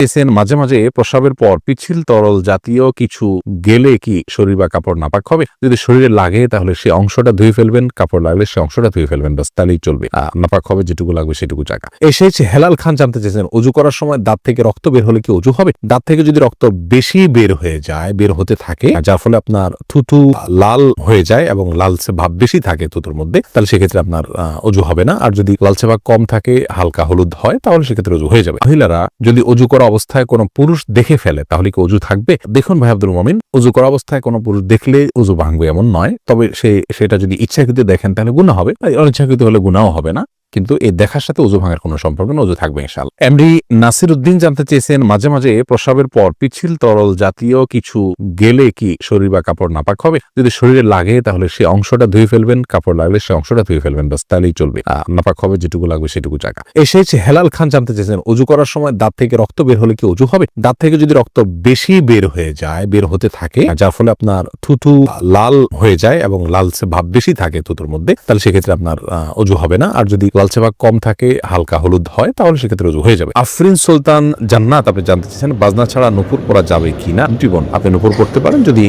পেয়েছেন মাঝে মাঝে প্রস্রাবের পর পিছিল তরল জাতীয় কিছু গেলে কি শরীর বা কাপড় নাপাক হবে? যদি শরীরে লাগে, তাহলে সে অংশটা ধুয়ে ফেলবেন, কাপড় লাগলে সে অংশটা ধুয়ে ফেলবেন বাস তাহলেই চলবে। নাপাক হবে যেটুকু লাগবে সেটুকু জায়গা। এসেছে হেলাল খান জানতে চেয়েছেন অজু করার সময় দাঁত থেকে রক্ত বের হলে কি অজু হবে? দাঁত থেকে যদি রক্ত বেশি বের হয়ে যায়, বের হতে থাকে, যার ফলে আপনার থুতু লাল হয়ে যায় এবং লালচে ভাব বেশি থাকে থুতুর মধ্যে, তাহলে সেক্ষেত্রে আপনার অজু হবে না। আর যদি লালচে ভাব কম থাকে, হালকা হলুদ হয়, তাহলে সেক্ষেত্রে অজু হয়ে যাবে। মহিলারা যদি অজু করা অবস্থায় কোনো পুরুষ দেখে ফেলে, তাহলে কি অজু থাকবে? দেখুন ভাই আব্দুল মমিন, অজু করা অবস্থায় কোনো পুরুষ দেখলে অজু ভাঙবে এমন নয়। তবে সে, সেটা যদি ইচ্ছাকৃত দেখেন, তাহলে গুণা হবে। অনিচ্ছাকৃত হলে গুণাও হবে না। কিন্তু এই দেখার সাথে অজু ভাঙার কোনো সম্পর্ক না অজু থাকবে ইনশাল এমডি নাসির উদ্দিন জানতে চেয়েছেন, মাঝে মাঝে প্রস্রাবের পর পিছিল তরল জাতীয় কিছু গেলে কি শরীর বা কাপড় নাপাক হবে? যদি শরীরে লাগে তাহলে সে অংশটা ধুয়ে ফেলবেন, কাপড় লাগলে সে অংশটা ধুয়ে ফেলবেন বাস তাহলেই চলবে। নাপাক হবে, যেটুকু লাগবে সেটুকু জায়গা এসেছে হেলাল খান জানতে চেয়েছেন অজু করার সময় দাঁত থেকে রক্ত বের হলে কি অজু হবে? দাঁত থেকে যদি রক্ত বেশি বের হয়ে যায়, বের হতে থাকে যার ফলে আপনার থুতু লাল হয়ে যায় এবং লালচে ভাব বেশি থাকে থুতুর মধ্যে, তাহলে সেক্ষেত্রে আপনার অজু হবে না। আর যদি লালচে ভাব কম থাকে, হালকা হলুদ হয়, তাহলে সেক্ষেত্রে অজু হয়ে যাবে। আফরিন সুলতান জান্নাত, আপনি জানতে চাইছেন বাজনা ছাড়া নুপুর পরা যাবে কি না জীবন আপনি নুপুর পড়তে পারেন, যদি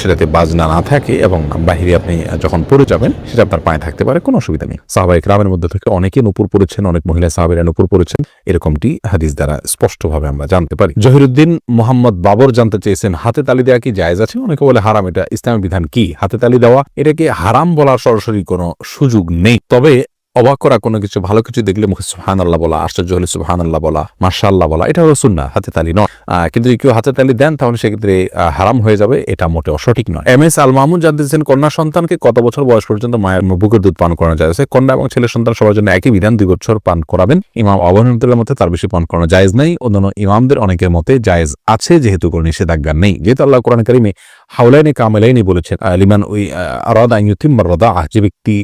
সেটাতে বাজনা না থাকে এবং বাহিরে আপনি যখন পরে যাবেন, সেটা আপনার পায়ে থাকতে পারে, কোনো অসুবিধা নেই। সাহাবাহিক রামের মধ্যে থেকে অনেকে নুপুর পড়েছেন, অনেক মহিলা সাহাবেরা নুপুর পড়েছেন। এরকমটি হাদিস দ্বারা স্পষ্টভাবে আমরা জানতে পারি। জহিরুদ্দিন মোহাম্মদ বাবর জানতে চেয়েছেন, হাতে তালি দেওয়া কি জায়েজ আছে? অনেকে বলে হারাম, এটা ইসলামের বিধান কি? হাতে তালি দেওয়া, এটাকে হারাম বলার সরাসরি কোনো সুযোগ নেই। তবে অবাক করা কোনো কিছু, ভালো কিছু দেখলে মুখে সুহান আল্লাহ বলা, আশ্চর্য হলে সুহান আল্লাহ বলা মার্শা আল্লাহ বলা, এটা হলো সুন্না হাতে তালি নয়। কিন্তু যদি কেউ হাতে তালি দেন, তাহলে সেক্ষেত্রে হারাম হয়ে যাবে, এটা মোটেও সঠিক নয়। এম এস আল মাহমুদ জানতে চাইছেন কন্যা সন্তানকে কত বছর বয়স পর্যন্ত মায়ের বুকের দুধ পান করানো যায়? কন্যা এবং ছেলে সন্তান সবার জন্য একই বিধান, দুই বছর পান করাবেন। ইমাম আবহানুদ্দুল্লাহ মতে তার বেশি পান করানো জায়েজ নেই। অন্যান্য ইমামদের অনেকের মতে জায়েজ আছে, যেহেতু কোনো নিষেধাজ্ঞা নেই। যেহেতু আল্লাহ কোরআন কারিমে হাউলাইনি কামেলাইনি বলেছেন। আহ, লিমান ওই আরাদা ইউতিম্মার রদা। যে ব্যক্তি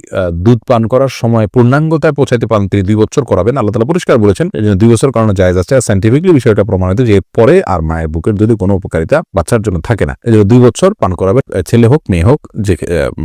দুধ পান করার সময় পূর্ণাঙ্গতায় পৌঁছাতে পারেন তিনি দুই বছর করাবেন। আল্লাহ তালা পরিষ্কার বলেছেন দুই বছর কারণে জায়েজ আছে। সাইন্টিফিকলি বিষয়টা প্রমাণিত যে পরে আর মায়ের বুকের যদি কোনো উপকারিতা বাচ্চার জন্য থাকে না। দুই বছর পান করাবে ছেলে হোক মেয়ে হোক যে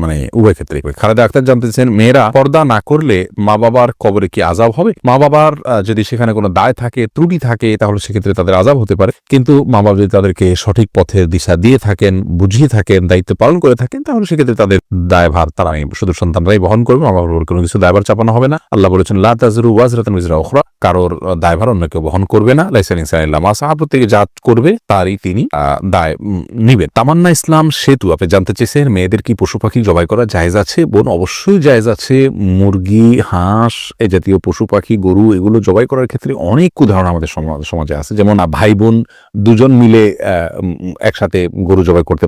মানে উভয় ক্ষেত্রে। খালেদা আক্তার জানতেছেন মেয়েরা পর্দা না করলে মা বাবার কবরে কি আজাব হবে? মা বাবার যদি সেখানে কোনো দায় থাকে ত্রুটি থাকে তাহলে সেক্ষেত্রে তাদের আজাব হতে পারে। কিন্তু মা বাবা যদি তাদেরকে সঠিক পথের দিশা দিয়ে থাকেন বুঝিয়ে থাকেন, দায়িত্ব পালন করে থাকেন, তাহলে সেক্ষেত্রে তাদের দায়ভার, তারা শুধু সন্তানরাই বহন করবে মা বাবার উপর কোনো কিছু দায়ভার চাপানো হবে না। আল্লাহ বলেছেন, লা তাজরু ওয়াজরাতান উজরা উখরা কারোর দায়ভার অন্য কেউ বহন করবে না। লাইসান ইনসানিল্লাহ মা সাহা, প্রত্যেকে যা করবে তারই তিনি দায় নিবেন। তামান্না ইসলাম সেতু, আপনি জানতে চেয়েছেন মেয়েদের কি পশু পাখি জবাই করা জায়েজ আছে? বোন, অবশ্যই জায়েজ আছে। মুরগি, হাঁস এই জাতীয় পশু পাখি, গরু, এগুলো জবাই করার ক্ষেত্রে অনেক উদাহরণ আমাদের সমাজ- আছে। যেমন ভাই বোন দুজন মিলে একসাথে গরু জবাই করতে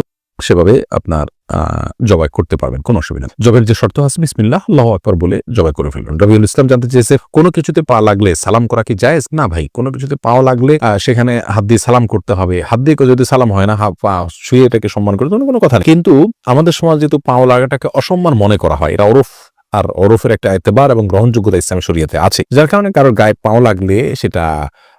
সেভাবে আপনার জবাই করতে পারবেন, কোনো অসুবিধা জবের যে শর্ত আছে, বিসমিল্লাহ, আল্লাহ আকবর বলে জবাই করে ফেলবেন। রবিউল ইসলাম জানতে চেয়েছে, কোনো কিছুতে পা লাগলে সালাম করা কি জায়েজ? না ভাই, কোনো কিছুতে পাও লাগলে সেখানে হাত দিয়ে সালাম করতে হবে। হাত দিয়ে যদি সালাম হয় না পা শুয়ে এটাকে সম্মান করে তখন কোনো কথা নেই। কিন্তু আমাদের সমাজ যেহেতু পাও লাগাটাকে অসম্মান মনে করা হয়, এটা ওরফ, আর ওরফের একটা এতেবার এবং গ্রহণযোগ্যতা ইসলাম শরিয়াতে আছে। যার কারণে কারোর গায়ে পাও লাগলে সেটা